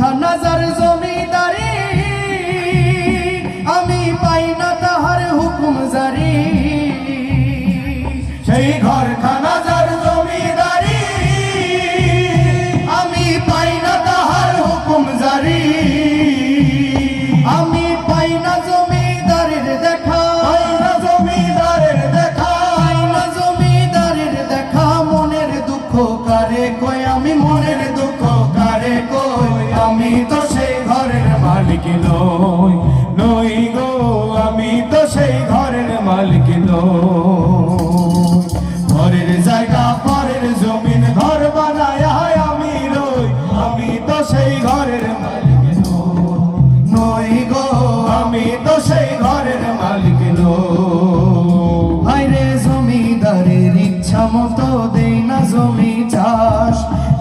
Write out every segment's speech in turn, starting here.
খানা যার জমিদারি আমি পাই না তাহার হুকুম জারি। সেই ঘর আমি তো সেই ঘরের মালিক নই নই গো, আমি তো সেই ঘরের মালিক নই। ঘরের জায়গা পরের জমিন, ঘর বানায় আমি রই, আমি তো সেই ঘরের হায়রে জমিদারের ইচ্ছা মতো দেই না জমি চাষ,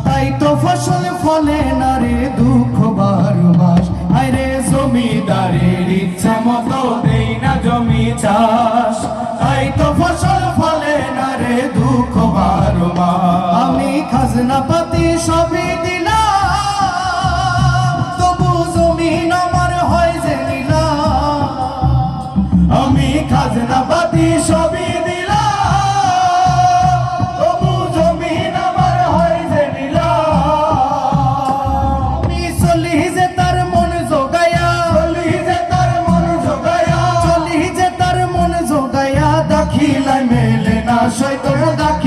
তাই তো ফসল ফলে না রে দুঃখ বারো হায়রে জমিদারের ইচ্ছা মতো দেই না জমি চাষ। তাই তো ফসল ফলে না রে দুঃখ আমি খাজনা পাতি সবই হয় যে আমি খাজনা পাতি যে তার জোগায়া দাখিলাই মেলে না সৈত দাখিলাই মেলে